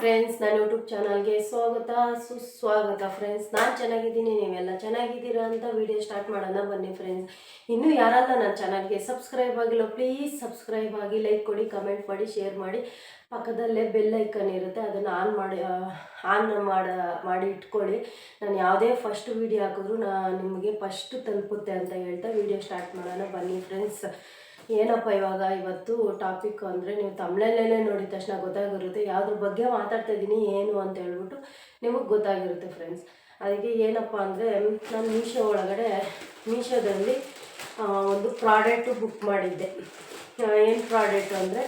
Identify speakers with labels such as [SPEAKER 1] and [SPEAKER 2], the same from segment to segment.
[SPEAKER 1] Friends ನನ್ನ YouTube ಚಾನಲ್ಗೆ ಸ್ವಾಗತ, ಸುಸ್ವಾಗತ ಫ್ರೆಂಡ್ಸ್ ನಾನು ಚೆನ್ನಾಗಿದ್ದೀನಿ, ನೀವೆಲ್ಲ ಚೆನ್ನಾಗಿದ್ದೀರಾ ಅಂತ ವಿಡಿಯೋ ಸ್ಟಾರ್ಟ್ ಮಾಡೋಣ ಬನ್ನಿ ಫ್ರೆಂಡ್ಸ್ ಇನ್ನೂ ಯಾರಲ್ಲ ನನ್ನ ಚಾನಲ್ಗೆ ಸಬ್ಸ್ಕ್ರೈಬ್ ಆಗಿಲ್ಲ ಪ್ಲೀಸ್ ಸಬ್ಸ್ಕ್ರೈಬ್ ಆಗಿ ಲೈಕ್ ಕೊಡಿ ಕಮೆಂಟ್ ಮಾಡಿ ಶೇರ್ ಮಾಡಿ. ಪಕ್ಕದಲ್ಲೇ ಬೆಲ್ ಐಕನ್ ಇರುತ್ತೆ, ಅದನ್ನು ಆನ್ ಮಾಡಿ ಆನ್ ಮಾಡ, ಮಾಡಿ ಇಟ್ಕೊಳ್ಳಿ. ನಾನು ಯಾವುದೇ ಫಸ್ಟ್ ವಿಡಿಯೋ ಹಾಕಿದ್ರು ನಾ ನಿಮಗೆ ಫಸ್ಟ್ ತಲುಪುತ್ತೆ ಅಂತ ಹೇಳ್ತಾ ವಿಡಿಯೋ ಸ್ಟಾರ್ಟ್ ಮಾಡೋಣ ಬನ್ನಿ ಫ್ರೆಂಡ್ಸ್ ಏನಪ್ಪ ಇವಾಗ ಇವತ್ತು ಟಾಪಿಕ್ ಅಂದರೆ ನೀವು ತಮಿಳಲ್ಲೇ ನೋಡಿದ ತಕ್ಷಣ ಗೊತ್ತಾಗಿರುತ್ತೆ. ಯಾವುದ್ರ ಬಗ್ಗೆ ಮಾತಾಡ್ತಾ ಇದ್ದೀನಿ ಏನು ಅಂತ ಹೇಳ್ಬಿಟ್ಟು ನಿಮಗೆ ಗೊತ್ತಾಗಿರುತ್ತೆ ಫ್ರೆಂಡ್ಸ್ ಅದಕ್ಕೆ ಏನಪ್ಪ ಅಂದರೆ ನಾನು ಮೀಶೋ ಒಳಗಡೆ, ಮೀಶೋದಲ್ಲಿ ಒಂದು ಪ್ರಾಡಕ್ಟು ಬುಕ್ ಮಾಡಿದ್ದೆ. ಏನು ಪ್ರಾಡಕ್ಟ್ ಅಂದರೆ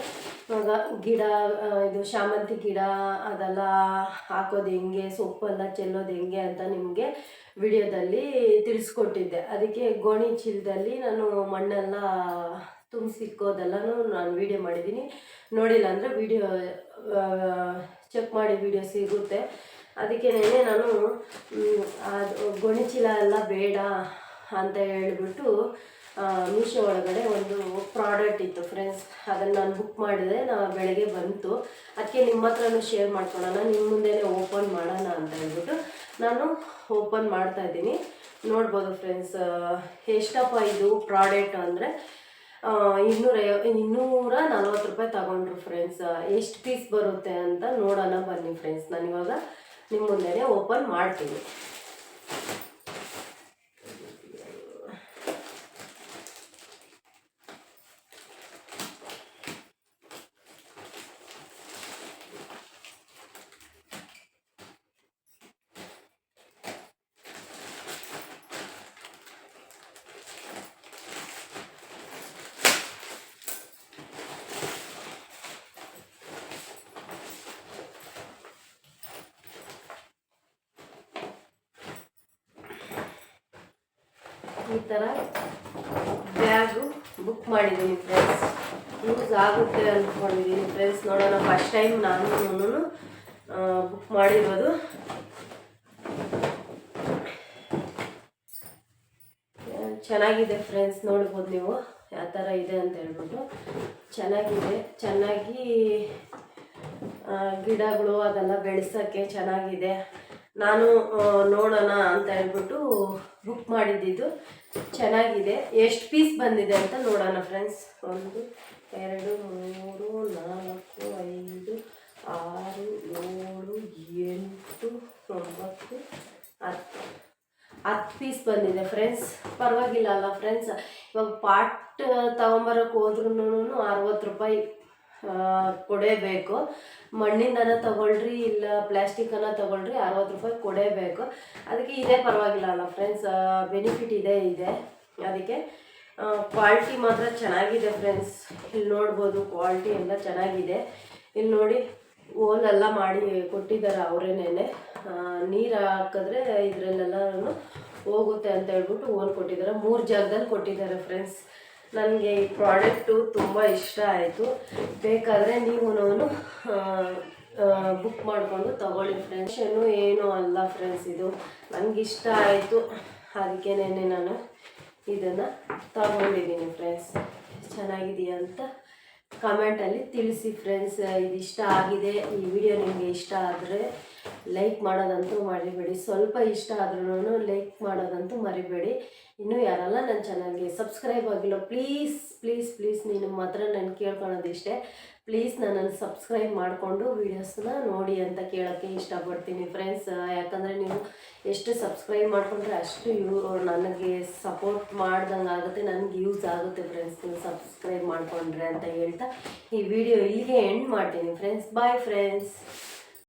[SPEAKER 1] ಇವಾಗ ಗಿಡ ಇದು ಶಾಮಂತಿ ಗಿಡ, ಅದೆಲ್ಲ ಹಾಕೋದು ಹೆಂಗೆ ಸೊಪ್ಪೆಲ್ಲ ಚೆಲ್ಲೋದು ಹೆಂಗೆ ಅಂತ ನಿಮಗೆ ವಿಡಿಯೋದಲ್ಲಿ ತಿಳಿಸ್ಕೊಟ್ಟಿದ್ದೆ. ಅದಕ್ಕೆ ಗೋಣಿ ಚೀಲದಲ್ಲಿ ನಾನು ಮಣ್ಣೆಲ್ಲ ತುಂಬಿಸಿಕ್ಕೋದೆಲ್ಲನೂ ನಾನು ವಿಡಿಯೋ ಮಾಡಿದ್ದೀನಿ ನೋಡಿಲ್ಲ ಅಂದರೆ ವಿಡಿಯೋ ಚೆಕ್ ಮಾಡಿ ವಿಡಿಯೋ ಸಿಗುತ್ತೆ. ಅದಕ್ಕೇನೆ ನಾನು ಅದು ಗೊಣಿಚೀಲ ಎಲ್ಲ ಬೇಡ ಅಂತ ಹೇಳಿಬಿಟ್ಟು ಮೀಶೋ ಒಳಗಡೆ ಒಂದು ಪ್ರಾಡಕ್ಟ್ ಇತ್ತು ಫ್ರೆಂಡ್ಸ್ ಅದನ್ನು ನಾನು ಬುಕ್ ಮಾಡಿದೆ. ನಾ ಬೆಳಗ್ಗೆ ಬಂತು. ಅದಕ್ಕೆ ನಿಮ್ಮ ಹತ್ರನೂ ಶೇರ್ ಮಾಡ್ಕೊಳ್ಳೋಣ ನಿಮ್ಮ ಮುಂದೆನೇ ಓಪನ್ ಮಾಡೋಣ ಅಂತ ಹೇಳ್ಬಿಟ್ಟು ನಾನು ಓಪನ್ ಮಾಡ್ತಾ ಇದ್ದೀನಿ. ನೋಡ್ಬೋದು ಫ್ರೆಂಡ್ಸ್ ಎಷ್ಟಪ್ಪ ಇದು ಪ್ರಾಡಕ್ಟ್ ಅಂದರೆ ಇನ್ನೂರ ಇನ್ನೂರ ನಲ್ವತ್ತು ರೂಪಾಯಿ ತಗೊಂಡ್ರು ಫ್ರೆಂಡ್ಸ್ ಎಷ್ಟು ಪೀಸ್ ಬರುತ್ತೆ ಅಂತ ನೋಡೋಣ ಬನ್ನಿ ಫ್ರೆಂಡ್ಸ್ ನಾನಿವಾಗ ನಿಮ್ಮ ಮುಂದೆನೇ ಓಪನ್ ಮಾಡ್ತೀನಿ ಈ ಥರ ಬ್ಯಾಗು ಬುಕ್ ಮಾಡಿದ್ದೀನಿ ಫ್ರೆಂಡ್ಸ್ ಯೂಸ್ ಆಗುತ್ತೆ ಅಂದ್ಕೊಂಡಿದ್ದೀನಿ ಫ್ರೆಂಡ್ಸ್ ನೋಡೋಣ ಫಸ್ಟ್ ಟೈಮ್ ನಾನು ಬುಕ್ ಮಾಡಿರೋದು. ಚೆನ್ನಾಗಿದೆ ಫ್ರೆಂಡ್ಸ್ ನೋಡ್ಬೋದು ನೀವು ಯಾವ ಥರ ಇದೆ ಅಂತ ಹೇಳ್ಬಿಟ್ಟು. ಚೆನ್ನಾಗಿದೆ, ಚೆನ್ನಾಗಿ ಗಿಡಗಳು ಅದೆಲ್ಲ ಬೆಳೆಸೋಕ್ಕೆ ಚೆನ್ನಾಗಿದೆ. ನಾನು ನೋಡೋಣ ಅಂತ ಹೇಳ್ಬಿಟ್ಟು ಬುಕ್ ಮಾಡಿದ್ದಿದ್ದು. ಚೆನ್ನಾಗಿದೆ. ಎಷ್ಟು ಪೀಸ್ ಬಂದಿದೆ ಅಂತ ನೋಡೋಣ ಫ್ರೆಂಡ್ಸ್ ಒಂದು, ಎರಡು, ಮೂರು, ನಾಲ್ಕು, ಐದು, ಆರು, ಏಳು, ಎಂಟು, ಒಂಬತ್ತು, ಹತ್ತು. ಹತ್ತು ಪೀಸ್ ಬಂದಿದೆ ಫ್ರೆಂಡ್ಸ್ ಪರವಾಗಿಲ್ಲ ಅಲ್ಲ ಫ್ರೆಂಡ್ಸ್ ಇವಾಗ ಪಾಟ್ ತಗೊಂಬರೋಕೆ ಹೋದ್ರೂ ಅರವತ್ತು ರೂಪಾಯಿ. ಕೊಡೇಬೇಕು. ಮಣ್ಣಿಂದನ ತಗೊಳ್ರಿ, ಇಲ್ಲ ಪ್ಲ್ಯಾಸ್ಟಿಕ್ಕನ್ನ ತಗೊಳ್ರಿ, ಅರವತ್ತು ರೂಪಾಯಿ ಕೊಡೇಬೇಕು. ಅದಕ್ಕೆ ಇದೇ ಪರವಾಗಿಲ್ಲ ಅಲ್ಲ ಫ್ರೆಂಡ್ಸ್ ಬೆನಿಫಿಟ್ ಇದೆ ಇದೆ. ಅದಕ್ಕೆ ಕ್ವಾಲಿಟಿ ಮಾತ್ರ ಚೆನ್ನಾಗಿದೆ ಫ್ರೆಂಡ್ಸ್ ಇಲ್ಲಿ ನೋಡ್ಬೋದು ಕ್ವಾಲಿಟಿ ಎಲ್ಲ ಚೆನ್ನಾಗಿದೆ. ಇಲ್ಲಿ ನೋಡಿ ಓಲೆಲ್ಲ ಮಾಡಿ ಕೊಟ್ಟಿದ್ದಾರೆ ಅವರೇನೇ ನೀರು ಹಾಕಿದ್ರೆ ಇದರಲ್ಲೆಲ್ಲನೂ ಹೋಗುತ್ತೆ ಅಂತ ಹೇಳ್ಬಿಟ್ಟು ಓಲ್ ಕೊಟ್ಟಿದ್ದಾರೆ. ಮೂರು ಜಾಗದಲ್ಲಿ ಕೊಟ್ಟಿದ್ದಾರೆ ಫ್ರೆಂಡ್ಸ್ ನನಗೆ ಈ ಪ್ರಾಡಕ್ಟು ತುಂಬ ಇಷ್ಟ ಆಯಿತು. ಬೇಕಾದರೆ ನೀವು ಬುಕ್ ಮಾಡಿಕೊಂಡು ತಗೊಳ್ಳಿ ಫ್ರೆಂಡ್ಸ್ ಏನು ಏನೂ ಅಲ್ಲ ಫ್ರೆಂಡ್ಸ್ ಇದು. ನನಗಿಷ್ಟ ಆಯಿತು. ಅದಕ್ಕೇನೆ ನಾನು ಇದನ್ನು ತಗೊಂಡಿದ್ದೀನಿ ಫ್ರೆಂಡ್ಸ್ ಚೆನ್ನಾಗಿದೆಯಾ ಅಂತ ಕಮೆಂಟಲ್ಲಿ ತಿಳಿಸಿ ಫ್ರೆಂಡ್ಸ್ ಇದು ಇಷ್ಟ ಆಗಿದೆ. ಈ ವಿಡಿಯೋ ನಿಮಗೆ ಇಷ್ಟ ಆದರೆ ಲೈಕ್ ಮಾಡೋದಂತೂ ಮರಿಬೇಡಿ ಸ್ವಲ್ಪ ಇಷ್ಟ ಆದ್ರೂ ಲೈಕ್ ಮಾಡೋದಂತೂ ಮರಿಬೇಡಿ. ಇನ್ನೂ ಯಾರಲ್ಲ ನನ್ನ ಚಾನಲ್ಗೆ ಸಬ್ಸ್ಕ್ರೈಬ್ ಆಗಿಲ್ಲ ಪ್ಲೀಸ್ ಪ್ಲೀಸ್ ಪ್ಲೀಸ್ ನೀನು ಮಾತ್ರ ನಾನು ಕೇಳ್ಕೊಳೋದಿಷ್ಟೇ. ಪ್ಲೀಸ್ ನನ್ನನ್ನು ಸಬ್ಸ್ಕ್ರೈಬ್ ಮಾಡಿಕೊಂಡು ವೀಡಿಯೋಸ್ನ ನೋಡಿ ಅಂತ ಕೇಳೋಕ್ಕೆ ಇಷ್ಟಪಡ್ತೀನಿ ಫ್ರೆಂಡ್ಸ್ ಯಾಕಂದರೆ ನೀವು ಎಷ್ಟು ಸಬ್ಸ್ಕ್ರೈಬ್ ಮಾಡಿಕೊಂಡ್ರೆ ಅಷ್ಟು ಯೂ ನನಗೆ ಸಪೋರ್ಟ್ ಮಾಡ್ದಂಗೆ ಆಗುತ್ತೆ, ನನಗೆ ಯೂಸ್ ಆಗುತ್ತೆ ಫ್ರೆಂಡ್ಸ್ ನೀವು ಸಬ್ಸ್ಕ್ರೈಬ್ ಮಾಡಿಕೊಂಡ್ರೆ ಅಂತ ಹೇಳ್ತಾ ಈ ವಿಡಿಯೋ ಇಲ್ಲಿಗೆ ಎಂಡ್ ಮಾಡ್ತೀನಿ ಫ್ರೆಂಡ್ಸ್ ಬಾಯ್ ಫ್ರೆಂಡ್ಸ್